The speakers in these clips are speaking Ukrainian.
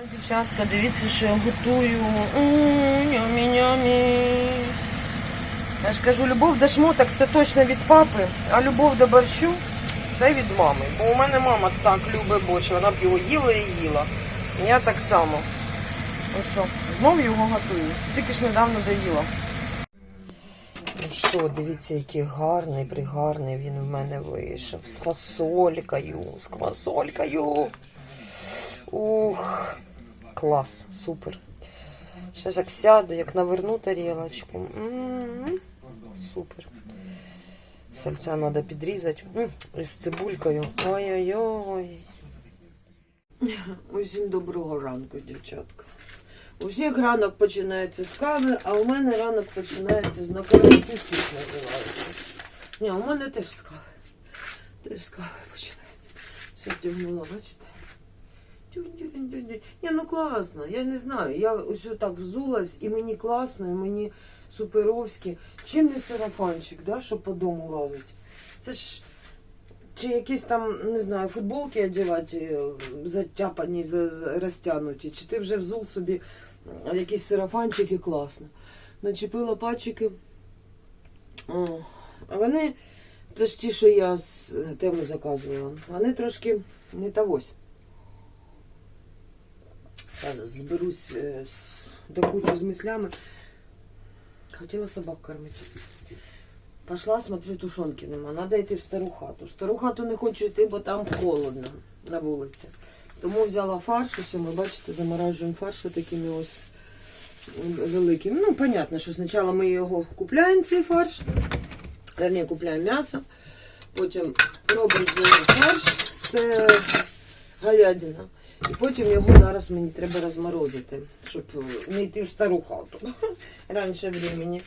Ой, Дівчатка, дивіться, що я готую. Нямі-нямі. Я ж кажу, любов до шмоток це точно від папи, а любов до борщу це від мами. Бо у мене мама так любить борщ, вона б його їла і їла. Я так само. Ось знов його готую. Тільки ж недавно доїла. Ну що, дивіться, який гарний, пригарний він в мене вийшов. З фасолькою, з квасолькою. Ух, клас, супер. Ще як сяду, як наверну тарілочку. М, Супер. Сальця треба підрізати. М, І з цибулькою. Ой-ой-ой. Усім доброго ранку, дівчатка. У всіх ранок починається з кави, а у мене ранок починається з напоїв усіх називається. Ні, у мене теж з кави. Теж з кави починається. Все втягнула, бачите? Ні, ну класно, я не знаю. Я ось так взулась, і мені класно, і мені суперовськи. Чим не сарафанчик, да, щоб по дому лазить? Це ж чи якісь там, не знаю, футболки одягати е, затяпані, за- за- розтягнуті, чи ти вже взув собі якісь сарафанчики класно. Начепила пачики. О, а вони, це ж ті, що я з е, тему заказувала, вони трошки не тавось. Я зберусь е, до кучі з мислями. Хотіла собак кормити. Пошла, смотрю, тушонки нема. Надо йти в стару хату. В стару хату не хочу йти, бо там холодно на вулиці. Тому взяла фарш, ось ми, бачите, заморажуємо фарш такими ось великими. Ну, понятно, що спочатку ми його купляємо, цей фарш. Верні, купляємо м'ясо. Потім робимо з нього фарш. Це говядина. І потім його зараз мені треба розморозити, щоб не йти в стару хату. Раніше времени.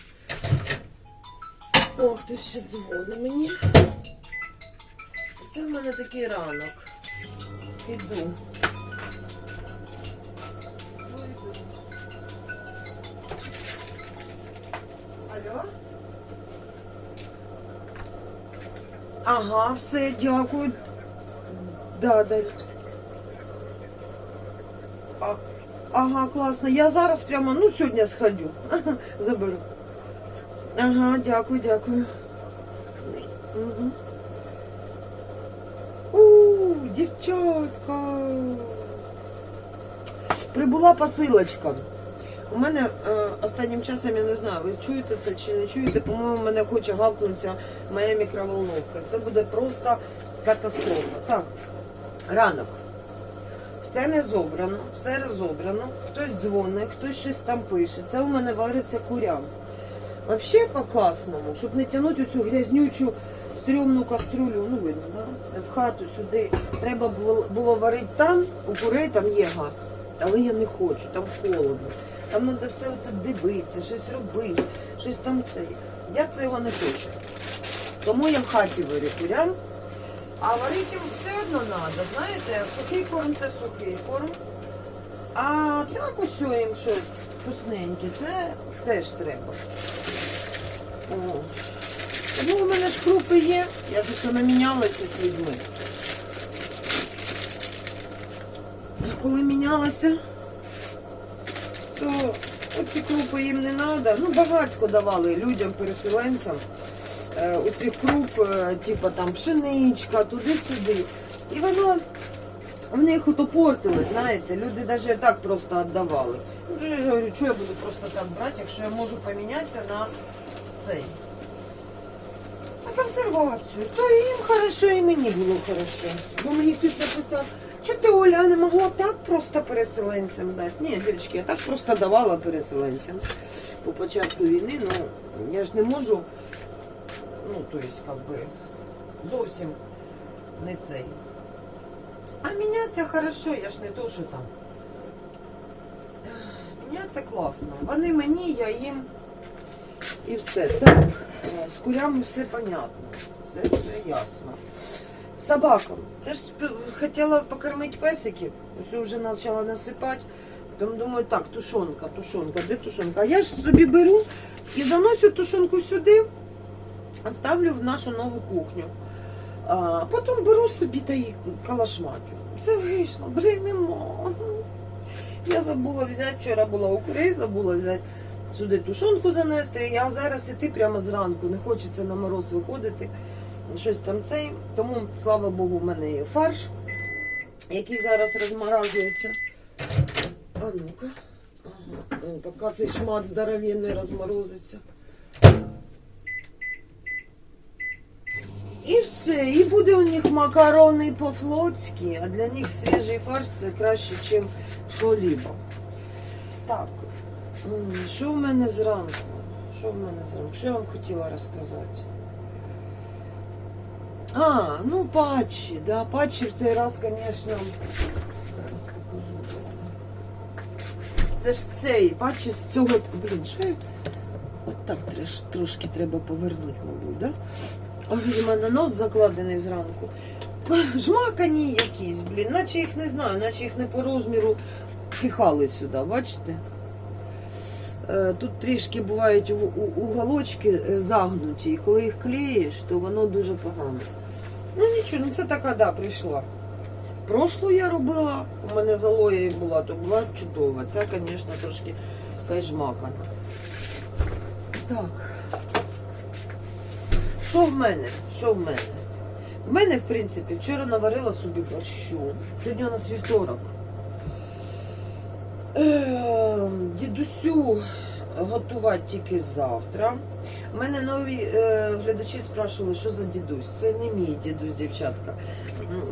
Ох, ти ще дзвони мені. Це в мене такий ранок. Іду. Алло? Ага, все, дякую. Да, да. А, ага, класно. Я зараз прямо, ну, сьогодні сходю. Заберу. Ага, дякую, дякую. Угу. У, дівчатка. Прибула посилочка. У мене е, останнім часом, я не знаю, ви чуєте це чи не чуєте, по-моєму, мене хоче гавкнутися моя мікроволновка. Це буде просто катастрофа. Так, ранок. Все не зобрано, все розобрано. Хтось дзвонить, хтось щось там пише. Це у мене вариться курям. Взагалі по-класному, щоб не тягнути цю грязнючу стрьомну каструлю, ну видно, да? в хату сюди. Треба було, варити там, у курей там є газ. Але я не хочу, там холодно. Там треба все це дивитися, щось робити, щось там це. Я цього не хочу. Тому я в хаті варю курям. А варити їм все одно треба, знаєте, сухий корм це сухий корм. А так ось їм щось вкусненьке, це теж треба. О. Тому у мене ж крупи є, я ж усе намінялася з людьми. Коли мінялася, то оці крупи їм не треба. Ну, багатько давали людям, переселенцям. Е, оцих круп, е, типу там пшеничка, туди-сюди. І воно в них отопортили, знаєте, люди навіть так просто віддавали. Ну, я говорю, що я буду просто так брати, якщо я можу помінятися на цей. На консервацію. То і їм хорошо, і мені було хорошо. Бо мені хтось написав, що ти Оля не могла так просто переселенцям дати. Ні, дівчатки, я так просто давала переселенцям. По початку війни, ну я ж не можу, ну, то есть, как би, зовсім не цей. А мінятися хорошо, я ж не то, що там. Мінятися класно. Вони мені, я їм. І все. Так, з курями все понятно. Це все ясно. Собакам. Це ж хотіла покормити песиків. Ось вже почала насипати. Тому думаю, так, тушонка, тушонка, де тушонка? А я ж собі беру і заношу тушонку сюди, ставлю в нашу нову кухню. А потім беру собі та й калашматю. Це вийшло, блін, нема. Я забула взяти, вчора була у курей, забула взяти сюди тушонку занести. Я зараз іти прямо зранку, не хочеться на мороз виходити. Щось там цей. Тому, слава Богу, в мене є фарш, який зараз розморажується. А ну-ка. Ага. Поки цей шмат здоровенний розморозиться. І все. І буде у них макарони по-флотськи, а для них свіжий фарш це краще, ніж що-либо. Так, що в мене зранку? Що в мене зранку? Що я вам хотіла розказати? А, ну патчі, да, патчі в цей раз, звісно, зараз покажу. Це ж цей патчі з цього. Блін, що я. От так трошки треба повернути, мабуть, да? У мене нос закладений зранку. Жмакані якісь, блін, наче їх не знаю, наче їх не по розміру піхали сюди, бачите? Е, Тут трішки бувають уголочки е, загнуті, і коли їх клеїш, то воно дуже погано. Ну нічого, ну це така, да, прийшла. Прошлу я робила, у мене з алоєю була, то була чудова. Ця, звісно, трошки якась жмакана. Так. Що в мене? Що в мене? В мене, в принципі, вчора наварила собі борщу. Сьогодні у нас вівторок. Е, Дідусю готувати тільки завтра. У мене нові е, глядачі спрашували, що за дідусь. Це не мій дідусь, дівчатка.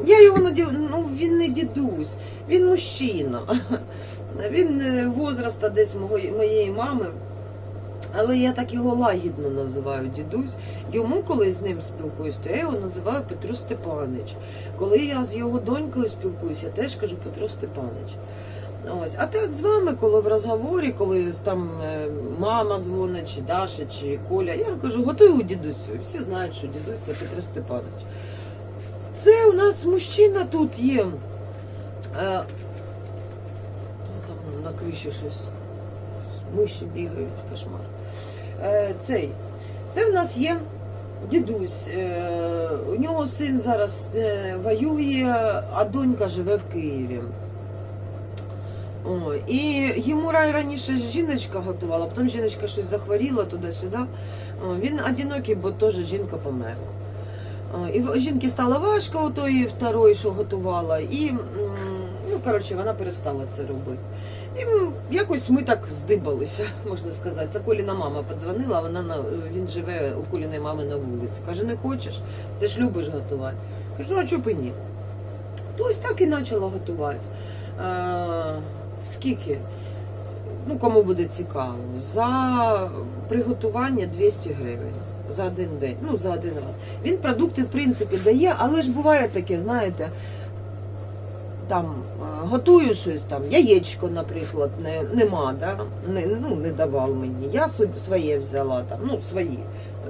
Я його надів... ну він не дідусь, він мужчина. Він е, возраста десь моєї мами. Але я так його лагідно називаю дідусь. Йому, коли з ним спілкуюсь, то я його називаю Петро Степанич. Коли я з його донькою спілкуюсь, я теж кажу Петро Степанич. Ось. А так з вами, коли в розговорі, коли там е, мама дзвонить, чи Даша, чи Коля, я кажу, готую дідусю. Всі знають, що дідусь це Петро Степанович. Це у нас мужчина тут є. Е, ну, там на криші щось. Миші бігають, кошмар. Е, цей. Це в нас є дідусь. Е, у нього син зараз е, воює, а донька живе в Києві. О, і йому рай- раніше жіночка готувала, потім жіночка щось захворіла туди-сюди. Він одинокий, бо теж жінка померла. І жінки стало важко, у тої второї, що готувала, і ну, коротше, вона перестала це робити. І якось ми так здибалися, можна сказати. Це Коліна мама подзвонила, вона на він живе у Коліної мами на вулиці. Каже, не хочеш, ти ж любиш готувати. Кажу, а чого б і ні? То ось так і почала готувати. Е, скільки? Ну, кому буде цікаво. За приготування 200 гривень за один день, ну за один раз. Він продукти, в принципі, дає, але ж буває таке, знаєте, там е, готую щось там, яєчко, наприклад, не, нема, да? не, ну, не давав мені. Я собі своє взяла, там, ну, свої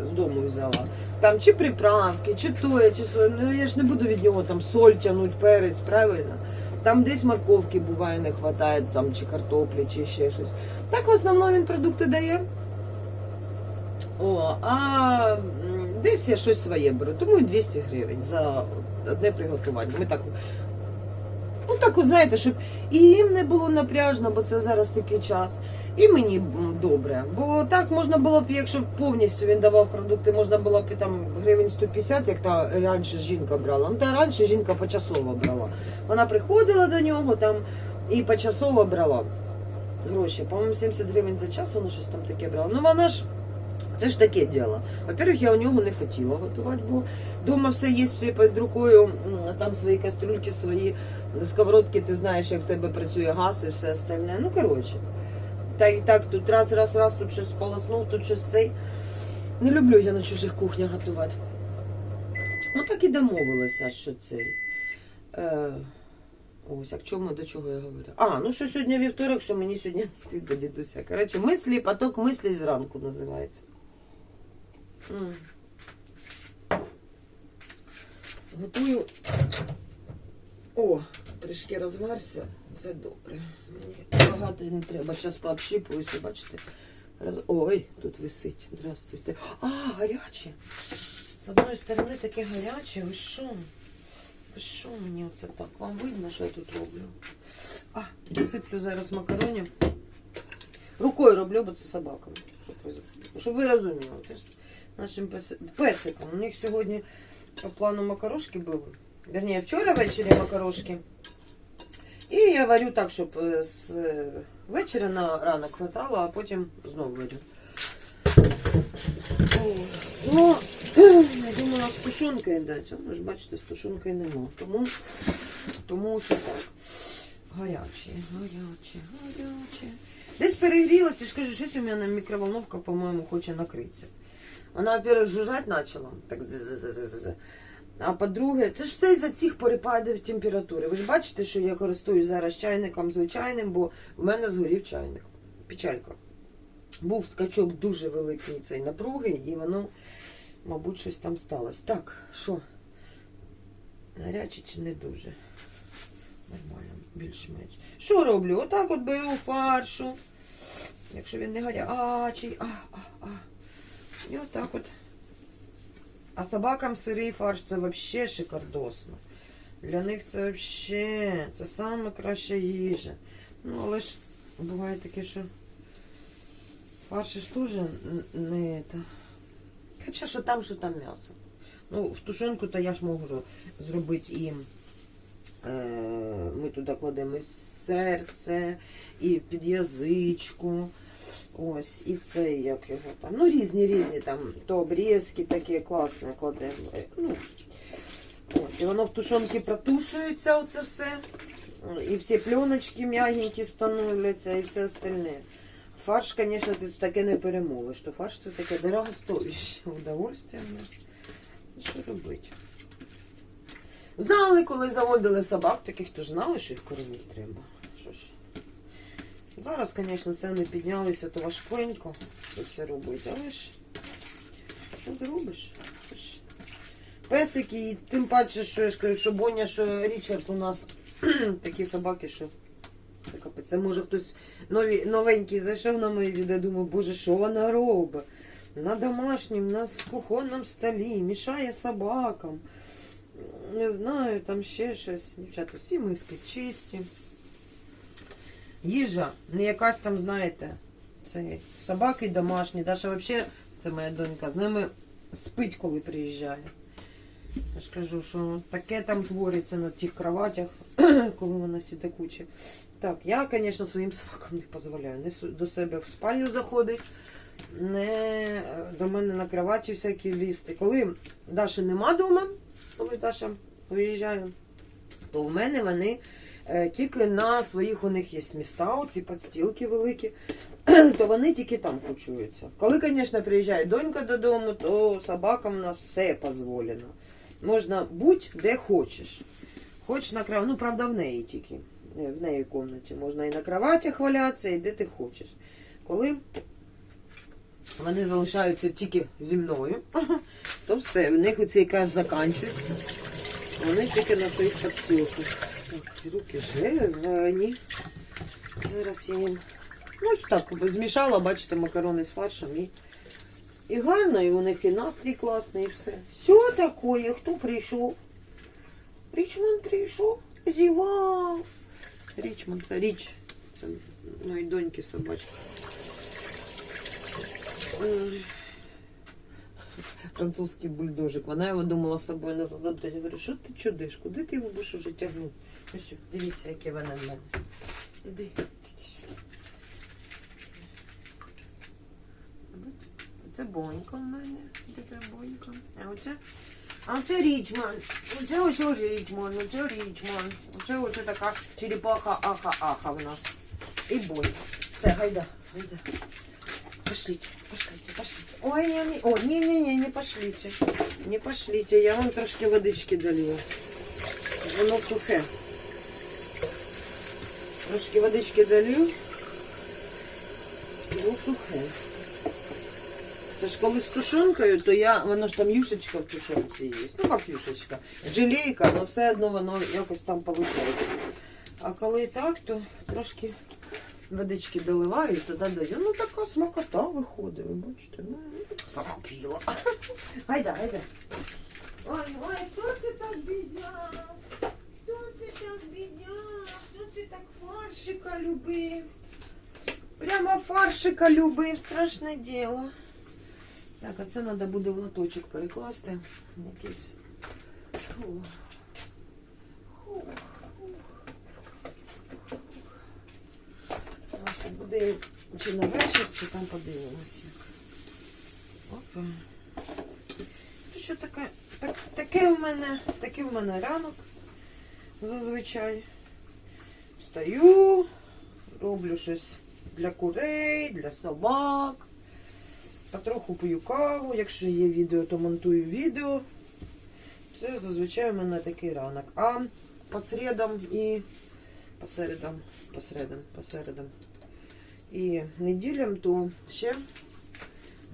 з дому взяла. Там чи приправки, чи тоє, чи соль. Ну я ж не буду від нього там соль тягнуть, перець, правильно? Там десь морковки буває не вистачає, там чи картоплі, чи ще щось. Так в основному він продукти дає. О, а десь я щось своє беру, тому і 200 гривень за одне приготування. Ми так, ну так, от, знаєте, щоб і їм не було напряжно, бо це зараз такий час. І мені добре. Бо так можна було б, якщо повністю він давав продукти, можна було б там гривень 150, як та раніше жінка брала. Ну та раніше жінка почасово брала. Вона приходила до нього там і почасово брала гроші. По-моєму, 70 гривень за час вона щось там таке брала. Ну вона ж. Це ж таке діло. Во-первых, я у нього не хотіла готувати, бо вдома все є, все під рукою, там свої кастрюльки, свої сковородки, ти знаєш, як в тебе працює газ і все остальне. Ну, коротше. Та і так тут раз, раз, раз, тут щось полоснув, тут щось цей. Не люблю я на чужих кухнях готувати. Ну так і домовилися, що цей. Е, ось, а к чому до чого я говорю? А, ну що сьогодні вівторок, що мені сьогодні не йти до дідуся. Коротше, мислі, поток мислі зранку називається. Готую. О, трішки розварся. Це добре. Мені багато не треба. Зараз пообщіпуюся, бачите. Роз... Ой, тут висить. Здравствуйте. А, гаряче. З одної сторони таке гаряче, ви що? Що мені оце так? Вам видно, що я тут роблю? А, насиплю зараз макаронів. Рукою роблю, бо це собакам. Щоб ви, щоб ви розуміли. Це ж нашим пес- песикам. У них сьогодні по плану макарошки були. Верніше, вчора ввечері макарошки. І я варю так, щоб е, з вечора на ранок хватало, а потім знову варю. Ну, я думала з тушонкою дати, але ж бачите, з тушонкою нема. Тому, тому все так. Гаряче, гаряче, гаряче. Десь перегрілася, ж кажу, щось у мене мікроволновка, по-моєму, хоче накритися. Вона, во-первых, жужжать почала. Так. А по-друге, це ж все із-за цих перепадів температури. Ви ж бачите, що я користуюсь зараз чайником звичайним, бо в мене згорів чайник. Печалька. Був скачок дуже великий цей напруги, і воно, мабуть, щось там сталося. Так, що? Гаряче чи не дуже? Нормально, більш-менш. Що роблю? Отак от беру фаршу. Якщо він не гарячий. А, а, а. І отак от. А собакам сирий фарш це взагалі шикардосно. Для них це взагалі, це саме краща їжа. Ну, але ж буває таке, що фарш ж теж не це. Хоча що там, що там м'ясо. Ну, в тушонку то я ж можу зробити і е, ми туди кладемо серце, і під язичку. Ось, і це як його там. Ну, різні різні там, то обрізки такі класні кладемо. Е, Ну, ось, і воно в тушонці протушується, оце все. І всі пленочки м'ягенькі становляться, і все остальне. Фарш, звісно, ти таке не перемовиш. То фарш це таке дорогостояще удовольствие в. Що робити? Знали, коли заводили собак, таких то знали, що їх кормити треба. Що ж. Зараз, звісно, ціни піднялися, то важкенько це все робити, але ж що ти робиш? Це ж песики, і тим паче, що я ж кажу, що Боня, що Річард у нас такі собаки, що це капець. Це може хтось нові, новенький зайшов на моє відео, думав, боже, що вона робить? На домашнім, на кухонному столі, мішає собакам. Не знаю, там ще щось. Дівчата, всі миски чисті. Їжа, не якась там, знаєте, це собаки домашні. Даша взагалі, це моя донька, з ними спить, коли приїжджає. Я ж кажу, що таке там твориться на тих кроватях, коли вона сіде куча. Так, я, звісно, своїм собакам не дозволяю. Не до себе в спальню заходить, не е, до мене на кроваті всякі лізти. Коли Даші нема вдома, коли Даша виїжджає, то в мене вони тільки на своїх у них є міста, оці підстілки великі, то вони тільки там кучуються. Коли, звісно, приїжджає донька додому, то собакам на все дозволено. Можна будь де хочеш. Хоч на кров... ну правда, в неї тільки. Е, В неї кімнаті можна і на кроватях валятися, і де ти хочеш. Коли вони залишаються тільки зі мною, то все, в них оцей якраз закінчується. Вони тільки на своїх підстилках. Руки жирні. Зараз я їм. Ну, так змішала, бачите, макарони з фаршем і. І гарно, і у них і настрій класний, і все. Все таке, хто прийшов? Річман прийшов, зівав. Річман, це річ. Це моєї доньки собачка. Французький бульдожик. Вона його думала з собою назад. Я говорю, що ти чудиш? Куди ти його будеш уже тягнути? Ось, дивіться, яке вона в мене. Іди, сюди. Бонька в мене. Така бонька. А оце? А оце Річман. Оце ось Річман, оце Річман. Оце оце така черепаха аха-аха в нас. І бонька. Все, гайда, гайда. Пошлите, пошлите, пошлите. Ой, не, не, о, не, не, не, не пошлите. Не пошлите, я вам трошки водички долью. Воно сухе. Трошки водички долью. Воно сухе. Це ж коли з тушонкою, то я, воно ж там юшечка в тушонці є. Ну як юшечка? Желейка, але все одно воно якось там виходить. А коли так, то трошки водички доливаю і туди даю. Ну така смакота виходить, ви бачите. Ну, сама. Гайда, гайда. Ой, ой, хто це так бізяв? хто це так фаршика любив? Прямо фаршика любив, страшне діло. Так, а це треба буде в лоточок перекласти. Якийсь. Фу. Фу. Буде чи на вечір, чи там подивимося. Опа. Що таке? Так, таке в мене, такий в мене ранок зазвичай. Встаю, роблю щось для курей, для собак. Потроху пию каву. Якщо є відео, то монтую відео. Це зазвичай у мене такий ранок. А по середам і по середам, по середам, по середам і неділям, то ще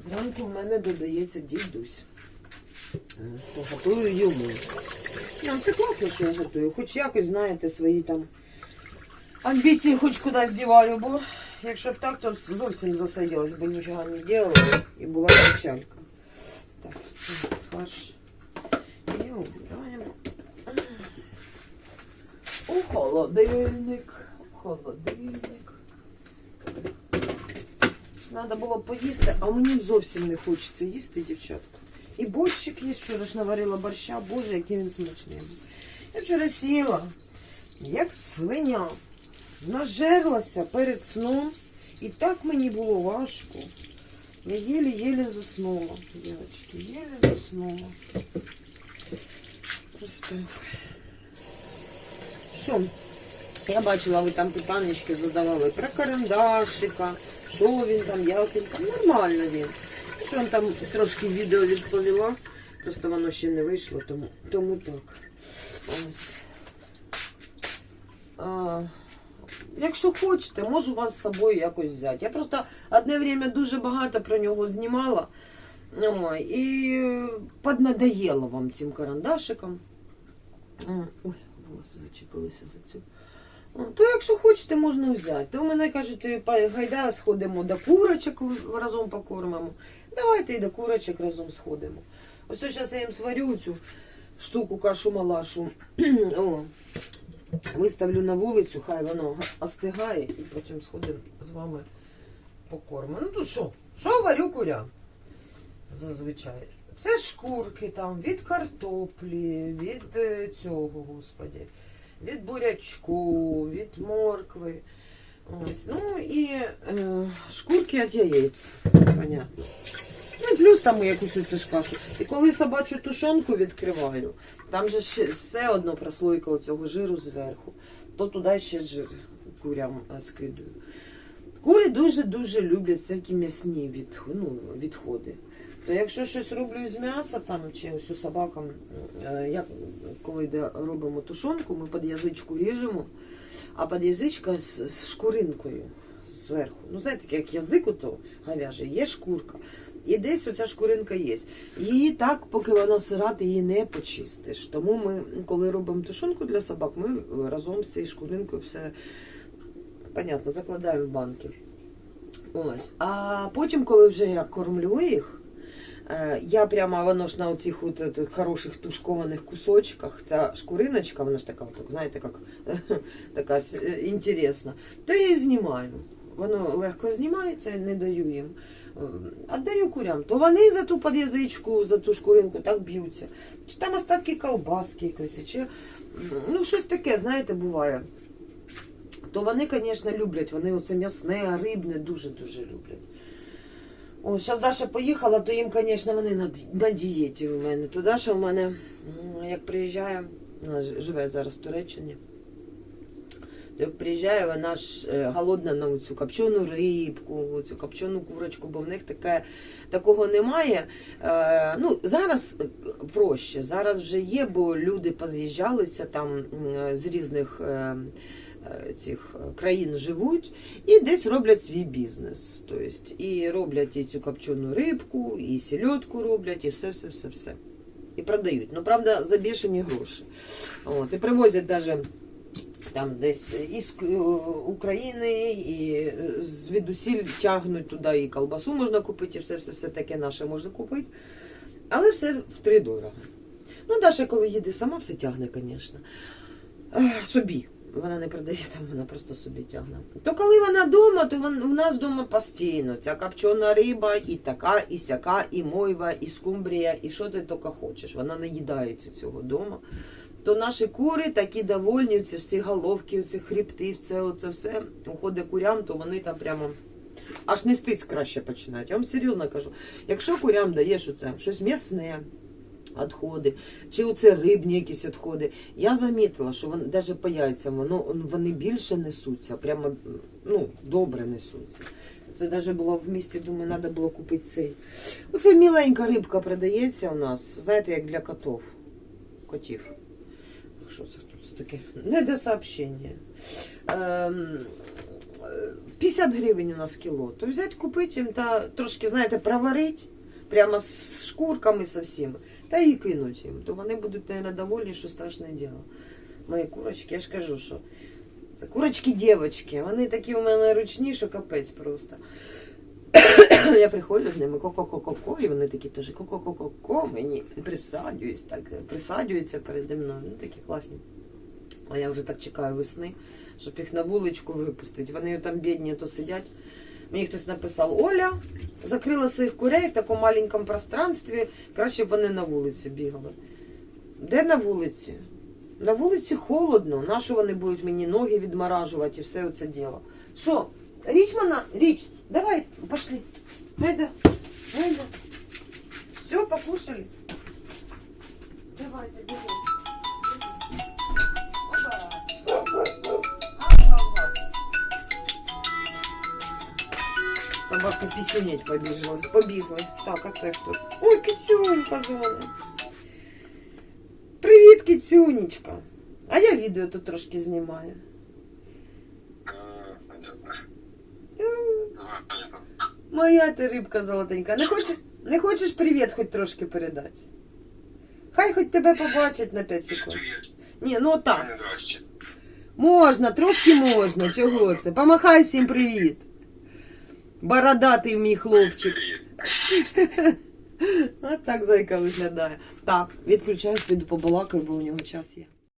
зранку в мене додається дідусь. Готую йому. Ну, це класно, що я готую. Хоч якось, знаєте, свої там амбіції хоч кудись діваю, бо якщо б так, то зовсім засиділась, бо ніфіга не робила і була печалька. Так, все, фарш. І убираємо. У холодильник. У холодильник. Треба було поїсти, а мені зовсім не хочеться їсти, дівчатка. І борщик є, вчора ж наварила борща, боже, який він смачний. Я вчора сіла, як свиня, нажерлася перед сном, і так мені було важко. Я єлі-єлі заснула, дівчатки, єлі заснула. Так. Що? Я бачила, ви там питаннячки задавали про карандашика, що він там, як він там. Нормально він. Що там трошки відео відповіла, просто воно ще не вийшло, тому, тому так. Ось. А, якщо хочете, можу вас з собою якось взяти. Я просто одне время дуже багато про нього знімала. Ой, і поднадоело вам цим карандашиком. Ой, волоси зачепилися за цю. То якщо хочете, можна взяти. То мене кажуть, гайда сходимо до курочок разом покормимо. Давайте і до курочок разом сходимо. Ось зараз я їм сварю цю штуку кашу малашу. О, виставлю на вулицю, хай воно остигає, і потім сходимо з вами покормимо. Ну тут що? Що варю курям? Зазвичай. Це шкурки там від картоплі, від е, цього, господі від бурячку, від моркви. Ось. Ну і е, шкурки від яєць. Понятно. Ну, плюс там якусь оцю кашу. І коли собачу тушонку відкриваю, там же ще все одно прослойка цього жиру зверху, то туди ще жир курям е, скидую. Кури дуже-дуже люблять всякі м'ясні від, ну, відходи. То якщо щось роблю з м'яса там чи ось собакам, е, як коли йде, робимо тушонку, ми під язичку ріжемо, а під язичка з, з шкуринкою зверху. Ну, знаєте, як язик ото говяжий, є шкурка. І десь оця шкуринка є. Її так, поки вона сира, ти її не почистиш. Тому ми, коли робимо тушонку для собак, ми разом з цією шкуринкою все понятно, закладаємо в банки. Ось. А потім, коли вже я кормлю їх, Е, Я прямо воно ж на оцих от, от хороших тушкованих кусочках, ця шкуриночка, вона ж така, от, знаєте, як така е, інтересна, то я її знімаю. Воно легко знімається, не даю їм. Е, Отдаю курям. То вони за ту под'язичку, за ту шкуринку так б'ються. Чи там остатки колбаски якоїсь, чи ну щось таке, знаєте, буває. То вони, звісно, люблять, вони оце м'ясне, рибне дуже-дуже люблять. О, зараз Даша поїхала, то їм, звісно, вони на, на дієті у мене. То Даша у мене, як приїжджає, вона живе зараз в Туреччині. Приїжджає, вона ж е, голодна на цю копчену рибку, цю копчену курочку, бо в них таке, такого немає. Е, ну, зараз е, проще, зараз вже є, бо люди поз'їжджалися там з різних цих країн живуть і десь роблять свій бізнес. Тобто, і роблять і цю копчену рибку, і сільотку роблять, і все, все, все, все. І продають. Ну, правда, за бішені гроші. От, і привозять навіть там десь із е, України, і е, звідусіль тягнуть туди і колбасу можна купити, і все, все, все таке наше можна купити. Але все втридорого. Ну, Даша, коли їде сама, все тягне, звісно. Собі. Вона не продає там, вона просто собі тягне. То коли вона вдома, то вон- у нас вдома постійно. Ця копчена риба, і така, і сяка, і мойва, і скумбрія, і що ти тільки хочеш. Вона не їдається цього вдома. То наші кури такі довольні, ці всі головки, ці хребти, все, оце все уходить курям, то вони там прямо аж не стиць краще починають. Я вам серйозно кажу. Якщо курям даєш оце щось м'ясне, відходи, чи оце рибні якісь відходи, я замітила, що вони навіть по яйцям воно, вони більше несуться, прямо ну, добре несуться. Це навіть було в місті, думаю, треба було купити цей. Оце міленька рибка продається у нас, знаєте, як для котів. Котів. Що це тут таке? Не до сообщення. Ем, е, 50 гривень у нас кіло. То взяти, купити їм та трошки, знаєте, проварити, прямо з шкурками со всім, та і кинуть їм. То вони будуть, наверное, довольні, що страшне діло. Мої курочки, я ж кажу, що це курочки дівочки. Вони такі у мене ручні, що капець просто. Я приходжу з ними ко-ко-ко-ко-ко, і вони такі теж ко-ко-ко-ко-ко, мені присаджуюсь, так, присаджуються переді мною. Ну, такі класні. А я вже так чекаю весни, щоб їх на вуличку випустити. Вони там бідні, то сидять. Мені хтось написав, Оля закрила своїх курей в такому маленькому пространстві, краще б вони на вулиці бігали. Де на вулиці? На вулиці холодно. На що вони будуть мені ноги відморажувати і все це діло? Що? Річ мана, річ, давай, пошли. Гайда, гайда. Все, покушали. Давайте, бігом. Собака пісюнять побігла. Побігли. Так, а це хто? Ой, кицюнька дзвонить. Привіт, кицюнечка. А я відео тут трошки знімаю. Моя ти рибка золотенька. Не хочеш, не хочеш привіт хоч трошки передати? Хай хоч тебе побачить на 5 секунд. Ні, ну так. Можна, трошки можна. Чого це? Помахай всім привіт. Бородатий мій хлопчик. От так зайка виглядає. Так, відключаю, піду побалакаю, бо у нього час є.